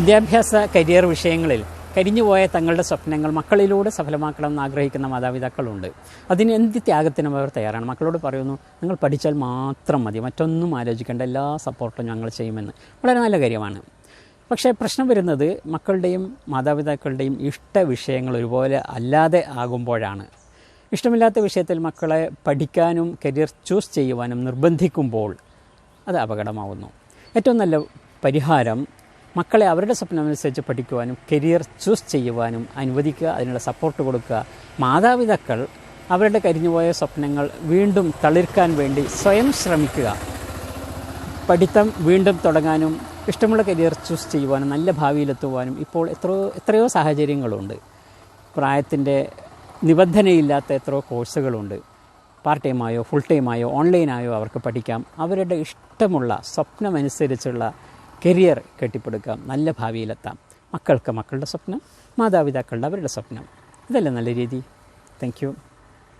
വിദ്യാഭ്യാസ കരിയർ വിഷയങ്ങളിൽ കരിഞ്ഞുപോയ തങ്ങളുടെ സ്വപ്നങ്ങൾ മക്കളിലൂടെ സഫലമാക്കണമെന്ന് ആഗ്രഹിക്കുന്ന മാതാപിതാക്കളുണ്ട്. അതിന് എന്ത് ത്യാഗത്തിനും അവർ തയ്യാറാണ്. മക്കളോട് പറയുന്നു നിങ്ങൾ പഠിച്ചാൽ മാത്രം മതി. മറ്റൊന്നും ആലോചിക്കേണ്ട. എല്ലാ സപ്പോർട്ടും ഞങ്ങൾ ചെയ്യുമെന്ന്. വളരെ നല്ല കാര്യമാണ്. പക്ഷേ പ്രശ്നം വരുന്നത് മക്കളുടെയും മാതാപിതാക്കളുടെയും ഇഷ്ട വിഷയങ്ങൾ ഒരുപോലെ അല്ലാതെ ആകുമ്പോഴാണ്. ഇഷ്ടമില്ലാത്ത വിഷയത്തിൽ മക്കളെ പഠിക്കാനും കരിയർ ചൂസ് ചെയ്യുവാനും നിർബന്ധിക്കുമ്പോൾ അത് അപകടമാവുന്നു. ഏറ്റവും നല്ല പരിഹാരം മക്കളെ അവരുടെ സ്വപ്നമനുസരിച്ച് പഠിക്കുവാനും കരിയർ ചൂസ് ചെയ്യുവാനും അനുവദിക്കുക അതിനുള്ള സപ്പോർട്ട് കൊടുക്കുക. മാതാപിതാക്കൾ അവരുടെ കരിഞ്ഞുപോയ സ്വപ്നങ്ങൾ വീണ്ടും തളിർക്കാൻ വേണ്ടി സ്വയം ശ്രമിക്കുക. പഠിത്തം വീണ്ടും തുടങ്ങാനും ഇഷ്ടമുള്ള കരിയർ ചൂസ് ചെയ്യുവാനും നല്ല ഭാവിയിലെത്തുവാനും ഇപ്പോൾ എത്രയോ എത്രയോ സാഹചര്യങ്ങളുണ്ട്. പ്രായത്തിന്റെ നിബന്ധനയില്ലാത്ത എത്രയോ കോഴ്സുകളുണ്ട്. പാർട്ട് ടൈമായോ ഫുൾ ടൈമായോ ഓൺലൈനായോ അവർക്ക് പഠിക്കാം. അവരുടെ ഇഷ്ടമുള്ള സ്വപ്നമനുസരിച്ചുള്ള കരിയർ കെട്ടിപ്പടുക്കാം നല്ല ഭാവിയിലെത്താം. മക്കൾക്ക് മക്കളുടെ സ്വപ്നം മാതാപിതാക്കളുടെ അവരുടെ സ്വപ്നം. ഇതല്ലേ നല്ല രീതി? താങ്ക്